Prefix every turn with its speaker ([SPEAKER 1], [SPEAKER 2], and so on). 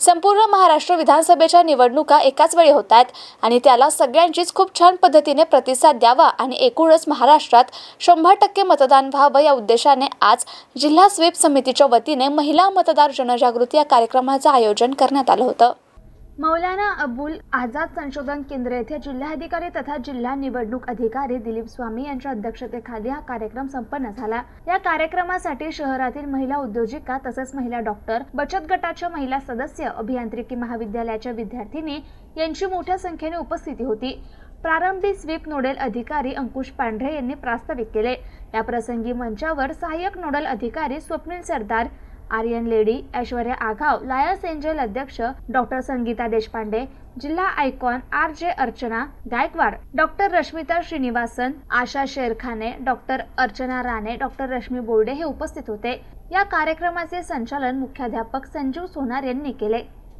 [SPEAKER 1] संपूर्ण महाराष्ट्र विधानसभेच्या निवडणुका एकाच वेळी होत आहेत आणि त्याला सगळ्यांचीच खूप छान पद्धतीने प्रतिसाद द्यावा आणि एकूणच महाराष्ट्रात शंभर टक्के मतदान व्हावं या उद्देशाने आज जिल्हा स्वीप समितीच्या वतीने महिला मतदार जनजागृती या कार्यक्रमाचं आयोजन करण्यात आलं होतं. मौलाना अबुल आझाद संशोधन केंद्र येथे जिल्हाधिकारी तथा जिल्हा निवडणूक अधिकारी दिलीप स्वामी यांच्या अध्यक्षतेखाली हा कार्यक्रम संपन्न झाला. या कार्यक्रमासाठी शहरातील महिला उद्योजिका तसेच महिला डॉक्टर बचत गटाच्या महिला सदस्य अभियांत्रिकी महाविद्यालयाच्या विद्यार्थिनी यांची मोठ्या संख्येने उपस्थिती होती. प्रारंभी स्वीप नोडल अधिकारी अंकुश पांढरे यांनी प्रास्ताविक केले. या प्रसंगी मंचावर सहाय्यक नोडल अधिकारी Swapnil Sardar iron lady Aishwarya Aghav lions angel अध्यक्ष डॉक्टर संगीता देशपांडे जिल्हा icon R J Archana Gaikwad doctor Rashmita Srinivasan Asha Sherkhane doctor Archana Rane doctor Rashmi Borde हे उपस्थित होते. या कार्यक्रमाचे संचालन मुख्याध्यापक संजीव सोनार यांनी केले.